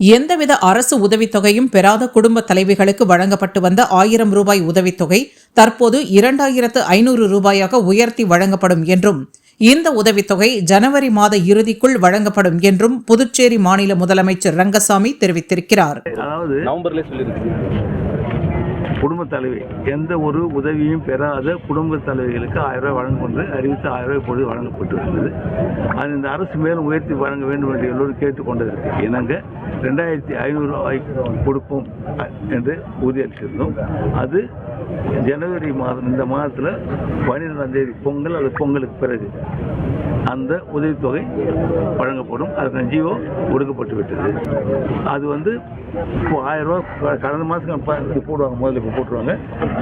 எந்தவித அரசு உதவித்தொகையும் பெறாத குடும்ப தலைவிகளுக்கு வழங்கப்பட்டு வந்த ஆயிரம் ரூபாய் உதவித்தொகை தற்போது இரண்டாயிரத்து ஐநூறு ரூபாயாக உயர்த்தி வழங்கப்படும் என்றும் இந்த உதவித்தொகை ஜனவரி மாத இறுதிக்குள் வழங்கப்படும் என்றும் புதுச்சேரி மாநில முதலமைச்சர் ரங்கசாமி தெரிவித்திருக்கிறார். அதாவது சொல்லியிருக்கு குடும்ப தலைவி எந்த ஒரு உதவியும் பெறாத குடும்ப தலைவிகளுக்கு ஆயிரம் ரூபாய் வழங்கும் என்று அறிவித்து ஆயிரம் ரூபாய் இப்பொழுது வழங்கப்பட்டு வருகிறது. நாங்கள் இந்த அரசு மேலும் உயர்த்தி வழங்க வேண்டும் என்று எல்லோரும் கேட்டுக்கொண்டதற்கு இணங்க ரெண்டாயிரத்தி ஐநூறு ரூபாய் கொடுப்போம் என்று உறுதியளித்திருந்தோம் அது ஜனவரி மாதம் இந்த மாதத்தில் பன்னிரெண்டாம் தேதி பொங்கல் அல்லது பொங்கலுக்கு பிறகு. அந்த உதவித்தொகை வழங்கப்படும். அதுக்கு ஜியோ கொடுக்கப்பட்டு விட்டது அது வந்து இப்போ ஆயிரம் ரூபாய் கடந்த மாதத்துக்கு போடுவாங்க முதல்ல இப்போ போட்டுருவாங்க.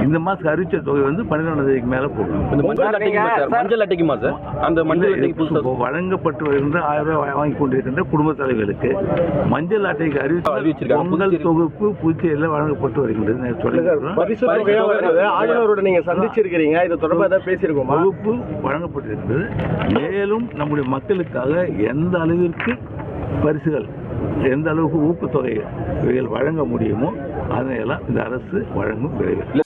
இந்த மாதத்துக்கு அறிவிச்ச தொகை வந்து பன்னிரெண்டாம் தேதிக்கு மேலே போடுவாங்க. இந்த மஞ்சள் அட்டைக்குமா சார். மஞ்சள் அட்டைக்குமா சார் அந்த மஞ்சள் அட்டைக்கு வழங்கப்பட்டு வருகின்ற ஆயிரம் ரூபாய் வாங்கி கொண்டிருக்கின்ற குடும்ப தலைவர்களுக்கு மஞ்சள் அட்டைக்கு அறிவித்து. பொங்கல் தொகுப்பு புதுச்சேரியில் வழங்கப்பட்டு வருகின்றது. வருது ஆளுநரோட நீங்க சந்திச்சிருக்கிறீங்க. இது தொடர்பா ஏதாவது பேசியிருக்கோமா? வகுப்பு வழங்கப்பட்டிருக்கிறது மேலும் நம்முடைய மக்களுக்காக எந்த அளவிற்கு பரிசுகள் எந்த அளவுக்கு ஊக்கத்தொகை இவைகள் வழங்க முடியுமோ அதனையெல்லாம் இந்த அரசு வழங்கும் விரைவில்